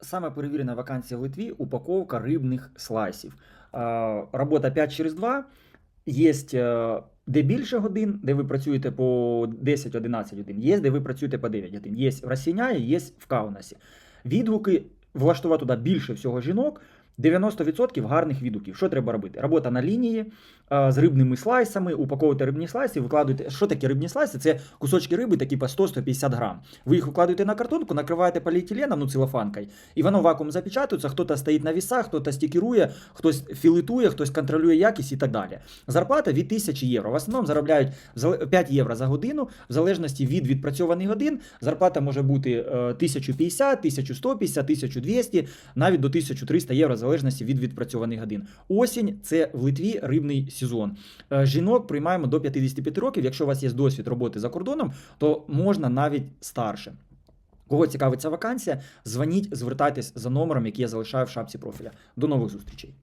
Саме перевірена вакансія в Литві упаковка рибних слайсів. Робота 5 через 2. Є е, де більше годин, де ви працюєте по 10-11 годин, є де ви працюєте по 9 годин. Є в Росіняї, є в Каунасі. Відгуки влаштувати туди більше всього жінок. 90% гарних відгуків. Що треба робити? Робота на лінії з рибними слайсами, упаковуєте рибні слайси, викладуєте. Що таке рибні слайси? Це кусочки риби, такі по 100-150 грам. Ви їх викладуєте на картонку, накриваєте поліетиленом, ну целофанкою, і воно вакуум запечатується, хтось стоїть на вісах, хтось стікерує, хтось філетує, хтось контролює якість і так далі. Зарплата від 1000 євро. В основному заробляють 5 євро за годину, в залежності від відпрацьованих годин. Зарплата може бути е, 1050, 1150, 1200, навіть до 1300 євро, в залежності від відпрацьованих годин. Осінь це в Литві рибний сезон. Е, Жінок приймаємо до 55 років. Якщо у вас є досвід роботи за кордоном, то можна навіть старше. Кого цікавить ця вакансія, дзвоніть, звертайтесь за номером, який я залишаю в шапці профіля. До нових зустрічей.